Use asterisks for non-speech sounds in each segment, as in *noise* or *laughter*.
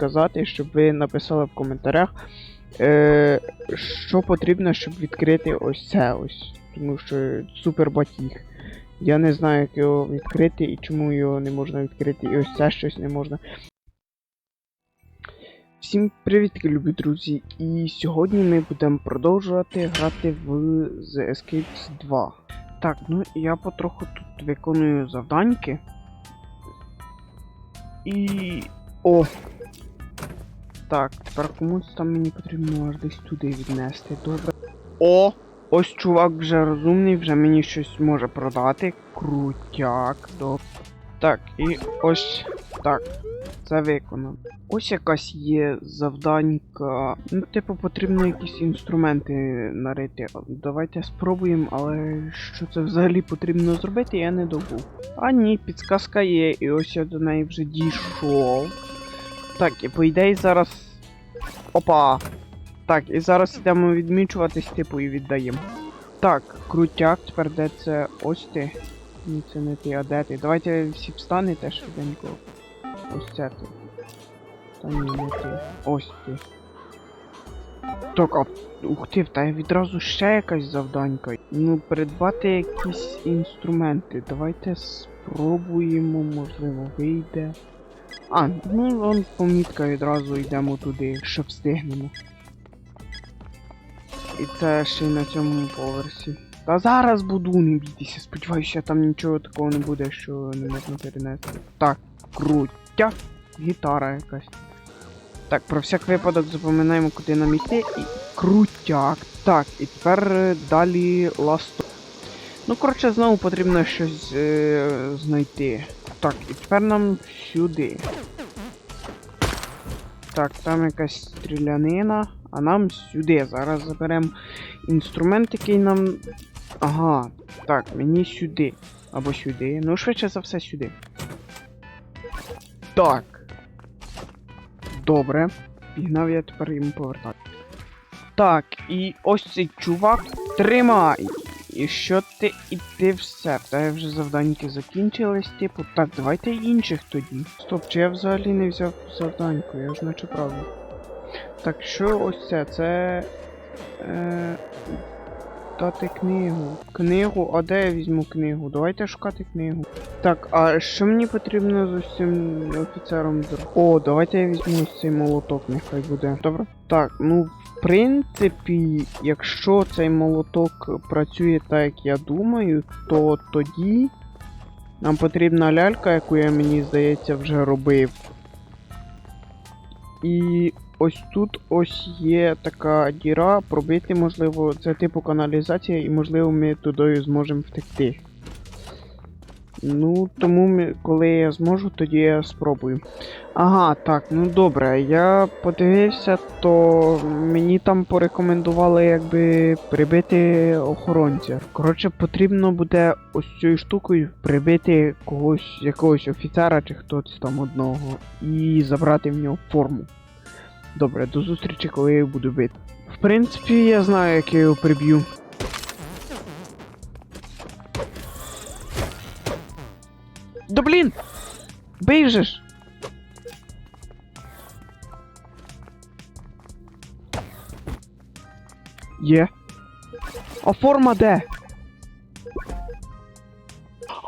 підказати, щоб ви написали в коментарях, е, що потрібно, щоб відкрити ось це ось. Тому що супер батіг. Я не знаю, як його відкрити і чому його не можна відкрити, і ось це щось не можна. Всім привіт, любі друзі! І сьогодні ми будемо продовжувати грати в The Escapes 2. Так, ну я потроху тут виконую завданьки. І. О! Так, тепер комусь там мені потрібно аж десь туди віднести. Добре. О! Ось чувак вже розумний, вже мені щось може продати. Крутяк, добре. Так, і ось так. Це виконано. Ось якась є завданька. Ну, типу, потрібно якісь інструменти нарити. Давайте спробуємо, але що це взагалі потрібно зробити, я не добув. А ні, підсказка є, і ось я до неї вже дійшов. Так, і по ідеї зараз. Опа! Так, і зараз йдемо відмічуватись, типу, і віддаємо. Так, крутяк, тепер де це ось ти. Ні, це не ти, а де ти? Давайте всі встанете швиденько. Ось це ти. Та ні, не ти. Ось ти. Так, а ух ти, та відразу ще якась завданька. Ну, придбати якісь інструменти. Давайте спробуємо, можливо, вийде. А, ну вон помітка відразу йдемо туди, щоб встигнемо. І це ще й на цьому поверсі. Та зараз буду, не бійтеся, сподіваюся, там нічого такого не буде, що не можна перенести. Так, крутя. Гітара якась. Так, про всяк випадок запам'ятаємо, куди нам йти. І крутяк. Так, і тепер е, далі ласто. Ну, коротше, знову потрібно щось е, знайти. Так, і тепер нам сюди. Так, там якась стрілянина, а нам сюди. Зараз заберемо інструмент, який нам. Ага, так, мені сюди. Або сюди. Ну, швидше за все, сюди. Так. Добре. Пігнав я тепер йому повертати. Так, і ось цей чувак тримай! І що ти і ти все? Та вже завданьки закінчились, типу. Так, давайте інших тоді. Стоп, чи я взагалі не взяв завданьку, я ж наче правда. Так, що ось це? Це. Е, дати книгу. Книгу, а де я візьму книгу? Давайте шукати книгу. Так, а що мені потрібно з цим офіцером? О, давайте я візьму цей молоток, нехай буде. Добре? Так, ну принципі, якщо цей молоток працює так, як я думаю, то тоді нам потрібна лялька, яку я мені здається вже робив. І ось тут ось є така діра, пробити, можливо, це типу каналізація, і можливо ми туди зможемо втекти. Ну, тому коли я зможу, тоді я спробую. Ага, так, ну добре, я подивився, то мені там порекомендували якби прибити охоронця. Коротше, потрібно буде ось цією штукою прибити когось, якогось офіцера чи хтось там одного, і забрати в нього форму. Добре, до зустрічі, коли я буду бити. В принципі, я знаю, як я його приб'ю. Да блін! Бий же ж! Є. А форма де?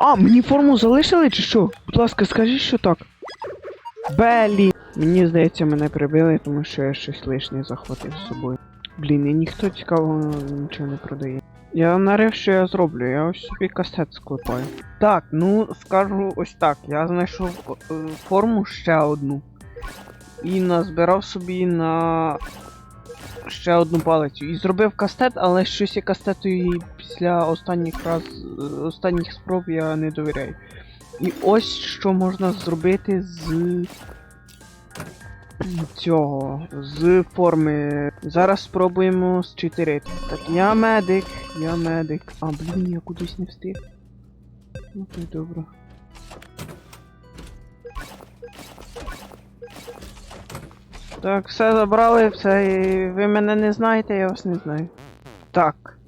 А, мені форму залишили чи що? Будь ласка, скажіть, що так. Белі. Мені здається, мене прибили, тому що я щось лишнє захватив з собою. Блін, і ніхто цікавого нічого не продає. Я нарив, що я зроблю, я ось собі кастет склепаю. Так, ну скажу ось так, я знайшов е, форму ще одну. І назбирав собі на ще одну палицю. І зробив кастет, але щось я кастету і після останніх раз останніх спроб я не довіряю. І ось що можна зробити з цього, з форми. Зараз спробуємо зчитирити. Так, я медик, я медик. А, блін, я кудись не встиг. Ну то й добре. Так, все забрали, все. і Ви мене не знаєте, я вас не знаю. Так.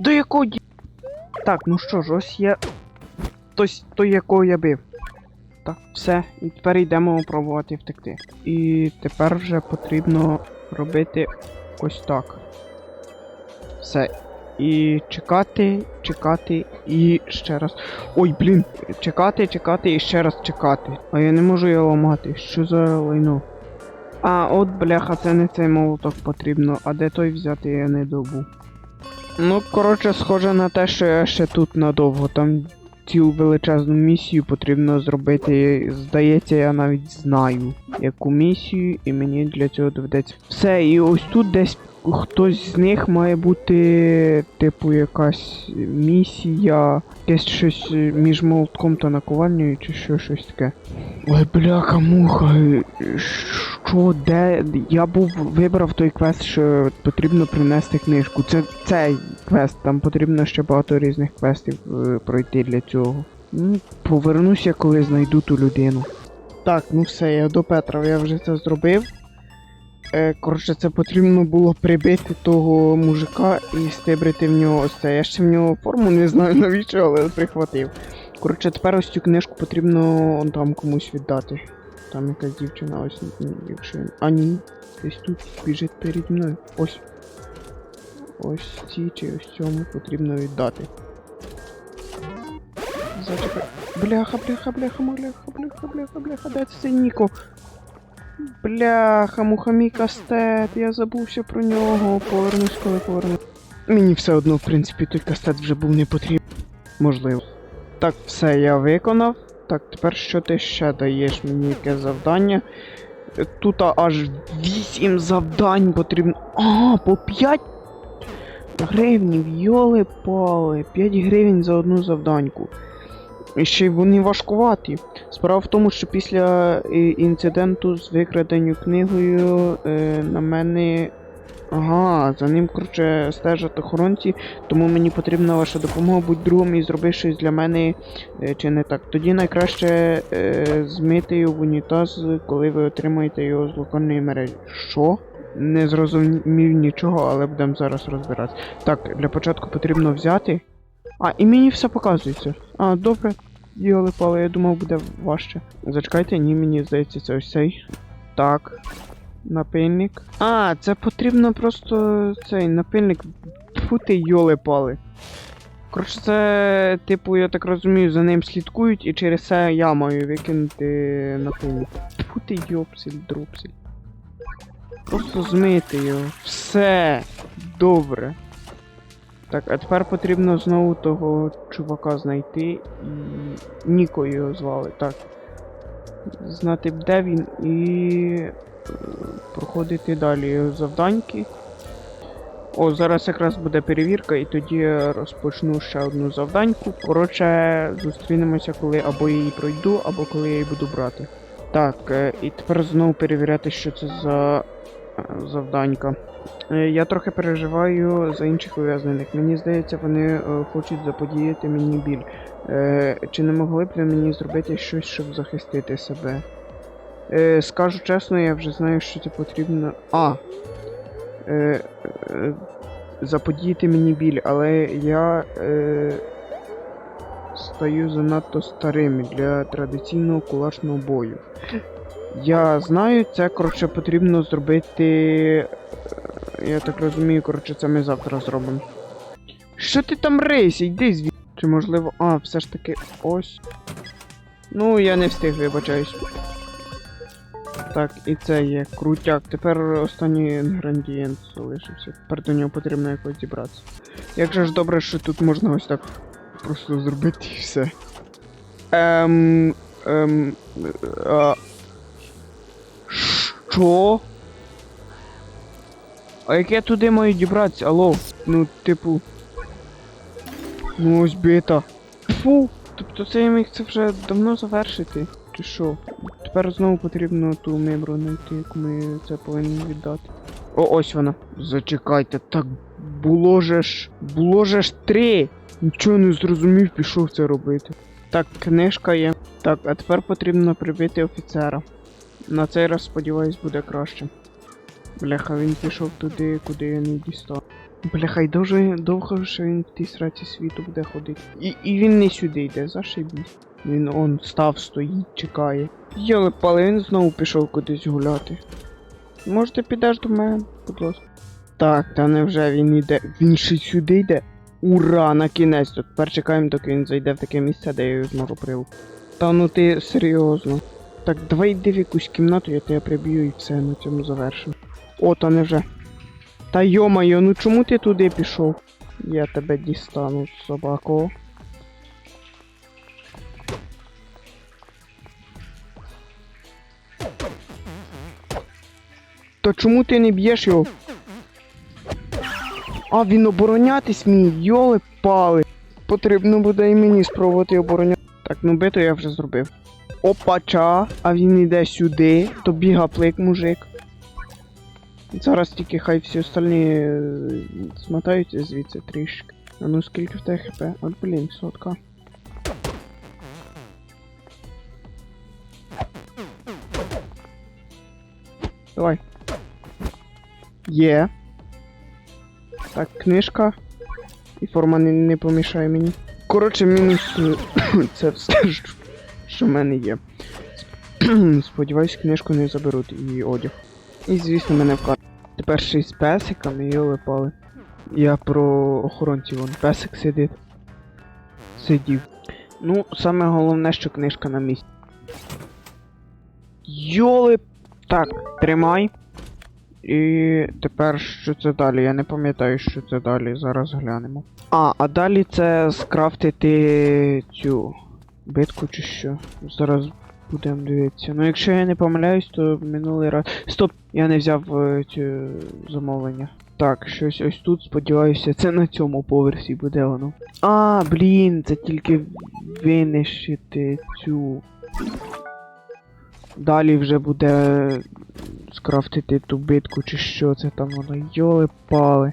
До якого ді... Так, ну що ж, ось є. Тось той, якого я бив. Так, все. І тепер йдемо пробувати втекти. І тепер вже потрібно робити ось так. Все. І чекати, чекати і ще раз. Ой, блін, чекати, чекати і ще раз чекати. А я не можу його ламати. Що за лайно? А, от бляха, це не цей молоток потрібно, а де той взяти я не добу. Ну, коротше, схоже на те, що я ще тут надовго. Там цілу величезну місію потрібно зробити. Здається, я навіть знаю, яку місію, і мені для цього доведеться. Все, і ось тут десь хтось з них має бути, типу, якась місія, якесь щось між молотком та наковальнею, чи що щось таке. Ой, бляха, муха. Що, де? Я був вибрав той квест, що потрібно принести книжку. Це цей квест, там потрібно ще багато різних квестів е, пройти для цього. Ну, повернуся, коли знайду ту людину. Так, ну все, я до Петра, я вже це зробив. Е, коротше, це потрібно було прибити того мужика і стибрити в нього ось це. Я ще в нього форму не знаю *laughs* навіщо, але прихватив. Коротше, тепер ось цю книжку потрібно там комусь віддати. Там якась дівчина, ось якщо. А ні, десь тут біжить перед мною. Ось. Ось ці чи ось цьому потрібно віддати. Зачекай. Бляха, бляха, бляха, бляха, бляха, бляха, бляха, де це Ніко? Бляха, муха мій кастет, я забувся про нього. Повернусь, коли повернусь. Мені все одно, в принципі, той кастет вже був не потрібен. Можливо. Так, все, я виконав. Так, тепер що ти ще даєш мені яке завдання? Тут аж 8 завдань потрібно. А, по 5 гривнів, йоли пали. 5 гривень за одну завданьку. І ще й вони важкуваті. Справа в тому, що після е, інциденту з викраденню книгою е, на мене. Ага, за ним, коротше, стежать охоронці, тому мені потрібна ваша допомога, будь другом і зроби щось для мене е, чи не так. Тоді найкраще е, змити його в унітаз, коли ви отримаєте його з локальної мережі. Що? Не зрозумів нічого, але будемо зараз розбиратися. Так, для початку потрібно взяти. А, і мені все показується. А, добре. Йоли пали, я думав буде важче. Зачекайте, ні, мені здається, це ось цей. Так. Напильник. А, це потрібно просто цей напильник. Тьфу ти йоли пали. Коротше, це, типу, я так розумію, за ним слідкують і через це я маю викинути напильник. Тьфу ти йопсель. Просто змити його. Все. Добре. Так, а тепер потрібно знову того чувака знайти і. Ніко його звали, так. Знати де він і. е, проходити далі завданьки. О, зараз якраз буде перевірка, і тоді розпочну ще одну завданьку. Коротше, зустрінемося, коли або я її пройду, або коли я її буду брати. Так, е, і тепер знову перевіряти, що це за е, завданька. Е, Я трохи переживаю за інших ув'язнених. Мені здається, вони е, хочуть заподіяти мені біль. Е, чи не могли б ви мені зробити щось, щоб захистити себе? Скажу чесно, я вже знаю, що це потрібно. А. Заподіяти мені біль, але я е, стаю занадто старим для традиційного кулачного бою. Я знаю, це коротше потрібно зробити. Е, Я так розумію, коротше, це ми завтра зробимо. Що ти там рейся? Йди звідси. Чи можливо. А, все ж таки ось. Ну, я не встиг, вибачаюсь. Так, і це є крутяк. Тепер останній інгредієнт залишився. Тепер до нього потрібно якось зібратися. Як же ж добре, що тут можна ось так просто зробити і все. Ем. Ем. А... Що? А як я туди маю дібратися? Алло? Ну, типу. Ну ось бита. Фу! Тобто це я міг це вже давно завершити. Чи що? Тепер знову потрібно ту мемру знайти, яку ми це повинні віддати. О, ось вона. Зачекайте, так було же ж. Було же ж три! Нічого не зрозумів, пішов це робити. Так, книжка є. Так, а тепер потрібно прибити офіцера. На цей раз, сподіваюсь, буде краще. Бляха, він пішов туди, куди я не дістав. Бляха, й дуже довго що він в тій сраці світу буде ходити. І, і він не сюди йде, зашибісь. Він он став, стоїть, чекає. Йоли пали, він знову пішов кудись гуляти. Може ти підеш до мене, будь ласка. Так, та невже він йде. Він ще сюди йде? Ура, на кінець. Тут тепер чекаємо, доки він зайде в таке місце, де я його зможу прив. Та ну ти серйозно. Так, давай йди в якусь кімнату, я тебе приб'ю і все на цьому завершимо. О, та невже. Та йомайо, ну чому ти туди пішов? Я тебе дістану, собако. Та чому ти не б'єш його? А, він оборонятись мій, йоли пали. Потрібно буде і мені спробувати обороняти. Так, ну бито я вже зробив. Опача, а він іде сюди, то біга плик мужик. Зараз тільки хай всі остальні е, смотаються звідси трішки. А ну скільки в тебе хп? От блін, сотка. Давай. Є. Так, книжка. І форма не, не помішає мені. Коротше, мінус е, *coughs* це все, що в мене є. *coughs* Сподіваюсь, книжку не заберуть і одяг. І звісно мене вкат. Тепер ще й з песиками йоли пали. Я про охоронців, вон песик сидить. Сидів. Ну, саме головне, що книжка на місці. Йоли. Так, тримай. І тепер що це далі? Я не пам'ятаю, що це далі. Зараз глянемо. А, а далі це скрафтити цю битку чи що. Зараз будемо дивитися. Ну якщо я не помиляюсь, то минулий раз. Стоп! Я не взяв е, цю замовлення. Так, щось ось тут, сподіваюся, це на цьому поверсі буде воно. А, блін, це тільки винищити цю. Далі вже буде скрафтити ту битку чи що це там воно. Йоли пали.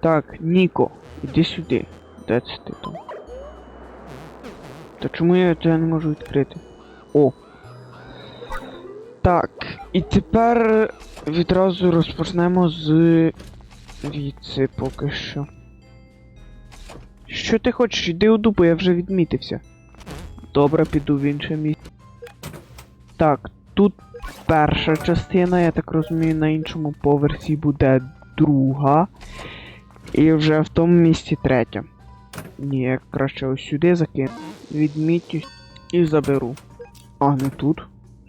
Так, Ніко, іди сюди. Де це ти там? Та чому я тебе не можу відкрити? О. Так, і тепер відразу розпочнемо з віці поки що. Що ти хочеш? Іди у дупу, я вже відмітився. Добре, піду в інше місце. Так, тут перша частина, я так розумію, на іншому поверсі буде друга. І вже в тому місці третя. Ні, я краще ось сюди закину. Відмітю і заберу. А, не тут.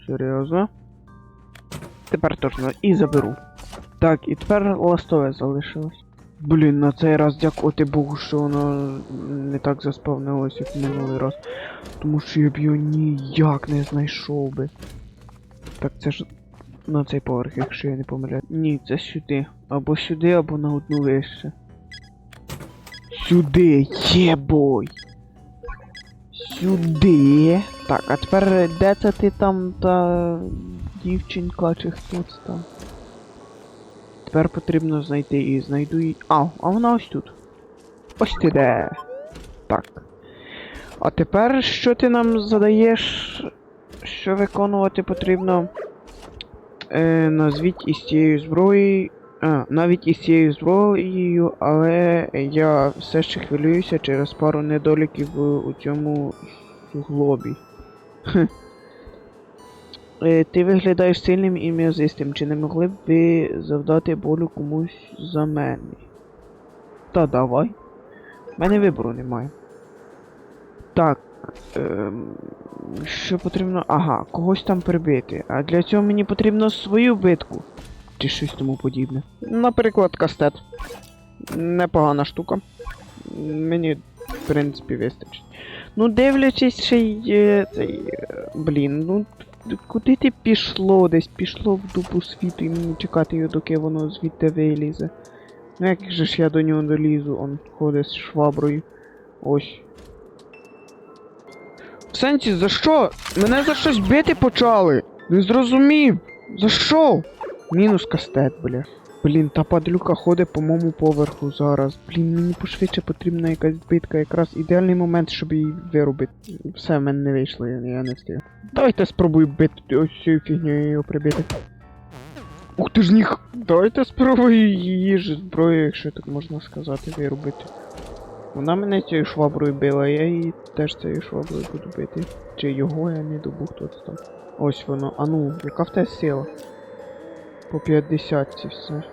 Серйозно. Тепер точно і заберу. Так, і тепер ластове залишилось. Блін, на цей раз дякувати Богу, що воно не так заспавнилось, як минулий раз. Тому що я б його ніяк не знайшов би. Так, це ж на цей поверх, якщо я не помиляю. Ні, це сюди. Або сюди, або на одну вище. Сюди, єбой! Сюди. Так, а тепер де це ти там та дівчинка чи хто це там? Тепер потрібно знайти її. Знайду її. А, а вона ось тут. Ось ти де. Так. А тепер що ти нам задаєш? Що виконувати потрібно? Е, назвіть із цією зброєю. А, навіть із цією зброєю, але я все ще хвилююся через пару недоліків у цьому суглобі. Хм. Е, ти виглядаєш сильним і м'язистим. Чи не могли б ви завдати болю комусь за мене? Та давай. У мене вибору немає. Так. Ем, що потрібно. Ага, когось там прибити. А для цього мені потрібно свою битку. Чи щось тому подібне. Наприклад, кастет. Непогана штука. Мені, в принципі, вистачить. Ну, дивлячись ще й е, цей. е, Блін, ну куди ти пішло? Десь пішло в дупу світу і мені чекати його, доки воно звідти вилізе. Ну як же ж я до нього долізу, он ходить з шваброю. Ось. В сенсі, за що? Мене за щось бити почали. Не зрозумів. За що? Мінус кастет, бля. Блін, та падлюка ходить по моєму поверху зараз. Блін, мені пошвидше потрібна якась битка, якраз ідеальний момент, щоб її вирубити. Все, в мене не вийшло, я, не встиг. Давайте спробую бити ось цю фігню його прибити. Ух ти ж ніг! Давайте спробую її ж зброю, якщо так можна сказати, виробити. Вона мене цією шваброю била, я її теж цією шваброю буду бити. Чи його, я не добув, хто це там. Ось воно. А ну, яка в тебе сила? По 50 ці все.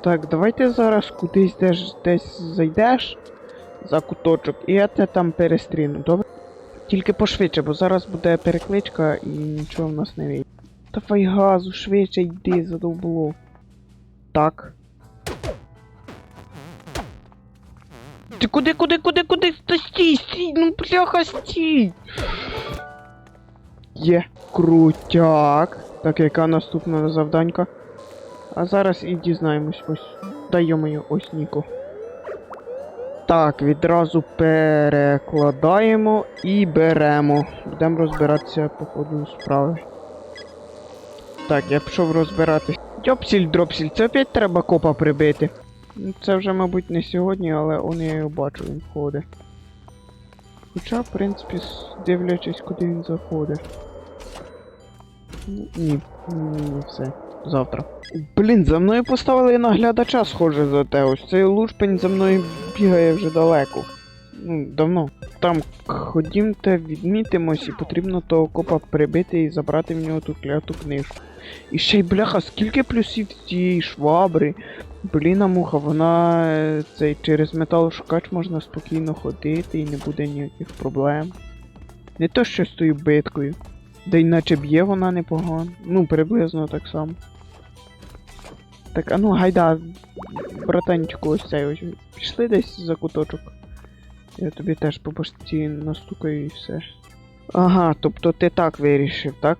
Так, давайте зараз кудись десь, десь зайдеш за куточок, і я те там перестріну, добре? Тільки пошвидше, бо зараз буде перекличка і нічого в нас не вийде. Давай газу, швидше йди, задовбуло. Так. Ти куди, куди, куди, куди? Та стій, стій, ну бляха, стій! Є, крутяк. Так, яка наступна завданька? А зараз і дізнаємось ось. Та йомою, ось Ніко. Так, відразу перекладаємо і беремо. Будемо розбиратися по ходу справи. Так, я пішов розбиратись. Дьопсіль, дропсіль, це опять треба копа прибити. Це вже, мабуть, не сьогодні, але он я його бачу, він ходить. Хоча, в принципі, дивлячись, куди він заходить. Ні, ні, все. Завтра. Блін, за мною поставили наглядача, схоже за те. Ось цей лушпень за мною бігає вже далеко. Ну, давно. Там ходімте, відмітимось, і потрібно того копа прибити і забрати в нього ту кляту книжку. І ще й бляха, скільки плюсів цієї швабри. Бліна муха, вона е, цей через металошукач можна спокійно ходити і не буде ніяких проблем. Не то що з тою биткою. Да й наче б'є вона непогано. Ну, приблизно так само. Так, а ну гайда, братанчику, ось цей ось. Пішли десь за куточок. Я тобі теж по башці настукаю і все. Ага, тобто ти так вирішив, так?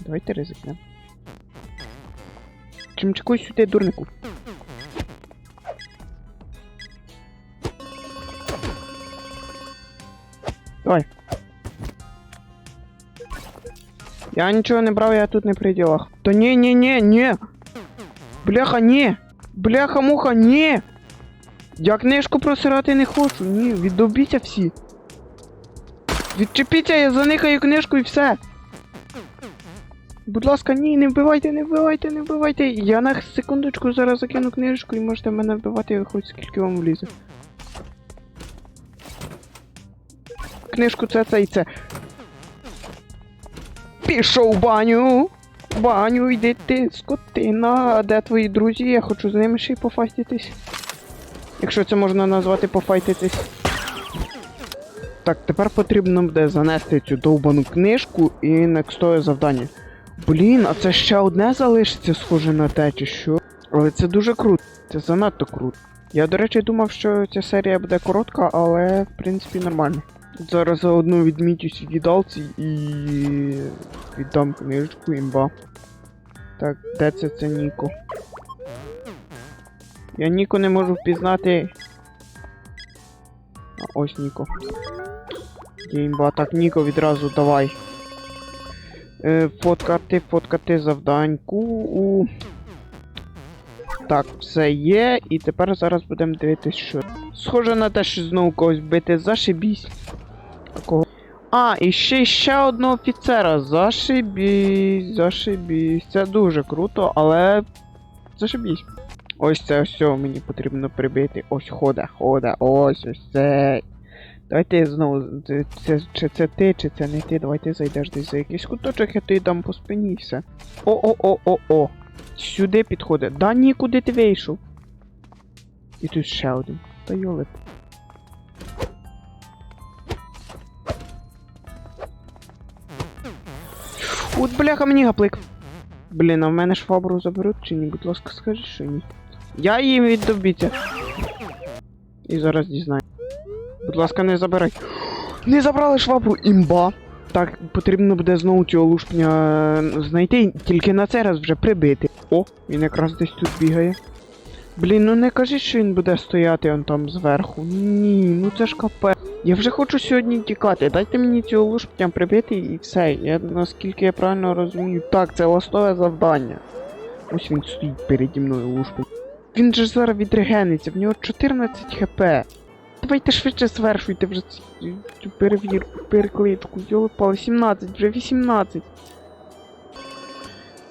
Давайте ризикнемо. Чимчикуй сюди, дурнику. Давай. Я нічого не брав, я тут не при ділах. Та ні. Бляха, ні. Бляха, муха, ні. Я книжку просирати не хочу. Ні, віддобіться всі. Відчепіться, я заникаю книжку і все. Будь ласка, ні, не вбивайте, не вбивайте, не вбивайте. Я на секундочку зараз закину книжку і можете мене вбивати хоч скільки вам влізе. Книжку це, це і це. Пішов в баню. Баню, йди ти, скотина. А де твої друзі? Я хочу з ними ще й пофайтитись. Якщо це можна назвати пофайтитись. Так, тепер потрібно буде занести цю довбану книжку і некстове завдання. Блін, а це ще одне залишиться схоже на те, чи що? Але це дуже круто. Це занадто круто. Я, до речі, думав, що ця серія буде коротка, але в принципі нормально. Зараз заодно відмітюсь в віддалці і віддам книжку імба. Так, де це це Ніко? Я Ніко не можу впізнати. А, ось Ніко. Є імба. Так, Ніко відразу давай. Е, фоткати, фоткати завданьку. У... Так, все є. І тепер зараз будемо дивитись, що. Схоже на те, що знову когось бити. Зашибісь. А? А, і ще ще одного офіцера. Зашибісь, зашибісь. Це дуже круто, але. Зашибісь. Ось це цього мені потрібно прибити. Ось хода, хода, ось ось це. Давайте знову. Це, чи це ти, чи це не ти, давайте зайдеш десь за якийсь куточок, я тобі дам по спині все. О-о-о-о-о. Сюди підходить. Да ні, куди ти вийшов? І тут ще один. Та йолип. От бляха мені гаплик. Блін, а в мене швабру заберуть чи ні? Будь ласка, скажи, що ні. Я їм віддобіться. І зараз дізнаю. Будь ласка, не забирай. *gasps* Не забрали швабру, імба. Так, потрібно буде знову цього лушпня е, знайти, тільки на цей раз вже прибити. О, він якраз десь тут бігає. Блін, ну не кажи, що він буде стояти он там зверху. Ні, ну це ж капець. Я вже хочу сьогодні тікати. Дайте мені цього лушпня прибити і все. Я наскільки я правильно розумію. Так, це ластове завдання. Ось він стоїть переді мною лушпень. Він же зараз відрегениться, в нього 14 хп. Давайте швидше звершуйте вже цю, перевірку, перекличку. Йолопали, 17, вже 18.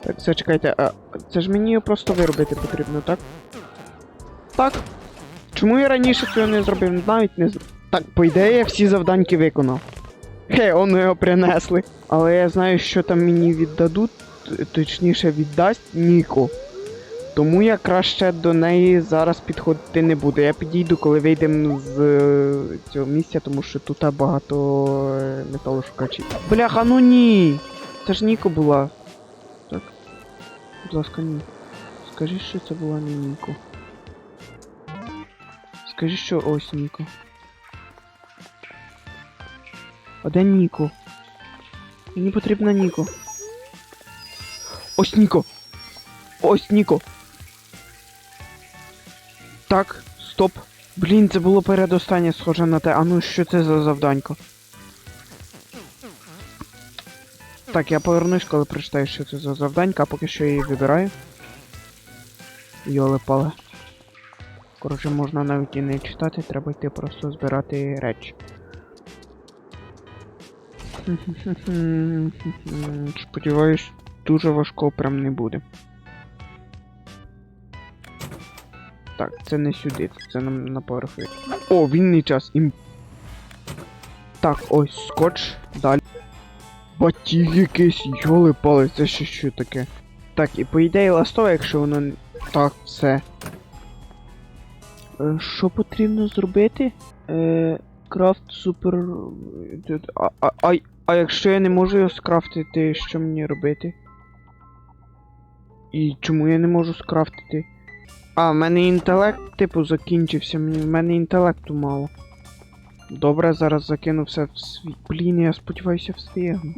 Так, зачекайте, а це ж мені його просто виробити потрібно, так? Так. Чому я раніше цього не зробив? Навіть не. Так, по ідеї, я всі завданьки виконав. Хе, воно його принесли. Але я знаю, що там мені віддадуть, точніше віддасть Ніко. Тому я краще до неї зараз підходити не буду. Я підійду, коли вийдемо з е, цього місця, тому що тут багато е, металошукачів. Бляха, ну ні! Це ж Ніко була. Так. Будь ласка, ні. Скажи, що це була не Ніко. Скажи, що ось Ніко. А де Ніко? Мені потрібна Ніко. Ось Ніко! Ось Ніко! Так, стоп. Блін, це було передостаннє схоже на те. А ну що це за завданько? Так, я повернусь, коли прочитаю, що це за завданька, а поки що я її вибираю. Йоле пале. Коротше, можна навіть і не читати, треба йти просто збирати речі. Сподіваюсь, дуже важко прям не буде. Так, це не сюди, це нам на поверх. вийти. О, вільний час. Ім... Так, ось скотч. Далі. Батіг якийсь, йоли пали, це ще що таке. Так, і по ідеї ластове, якщо воно. Так, все. Е, що потрібно зробити? Е, крафт супер. А, а, а, а якщо я не можу його скрафтити, що мені робити? І чому я не можу скрафтити? А, в мене інтелект, типу, закінчився, в мене інтелекту мало. Добре, зараз закину все в свій. Блін, я сподіваюся встигну.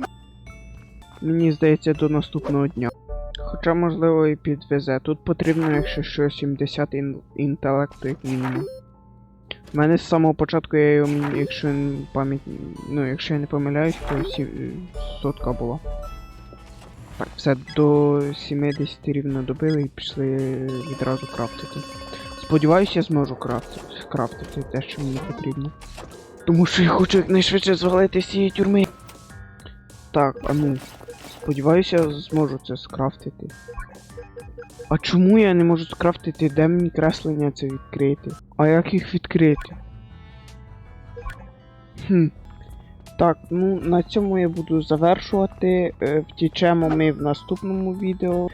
Мені здається, до наступного дня. Хоча, можливо, і підвезе. Тут потрібно, якщо що, 70 ін- інтелекту, як мінімум. У мене з самого початку я його, якщо пам'ять. Ну, якщо я не помиляюсь, то сі... сотка була. Так, все до 70 рівно добили і пішли відразу крафтити. Сподіваюся, я зможу крафтити, крафтити те, що мені потрібно. Тому що я хочу якнайшвидше звалити з цієї тюрми. Так, а ну. Сподіваюся, зможу це скрафтити. А чому я не можу скрафтити? Де мені креслення це відкрити? А як їх відкрити? Хм. Так, ну на цьому я буду завершувати. Е, втічемо ми в наступному відео.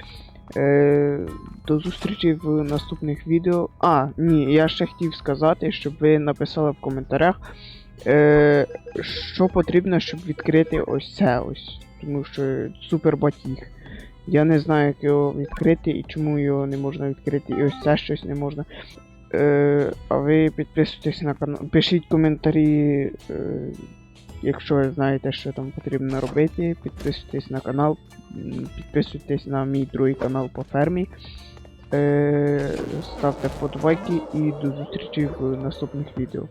Е, до зустрічі в наступних відео. А, ні, я ще хотів сказати, щоб ви написали в коментарях, е, що потрібно, щоб відкрити ось це ось. Тому що супер батіг. Я не знаю, як його відкрити і чому його не можна відкрити, і ось це щось не можна. Е, а ви підписуйтесь на канал. Пишіть коментарі, е, якщо ви знаєте, що там потрібно робити. Підписуйтесь на канал, підписуйтесь на мій другий канал по фермі. Е, ставте вподобайки і до зустрічі в наступних відео.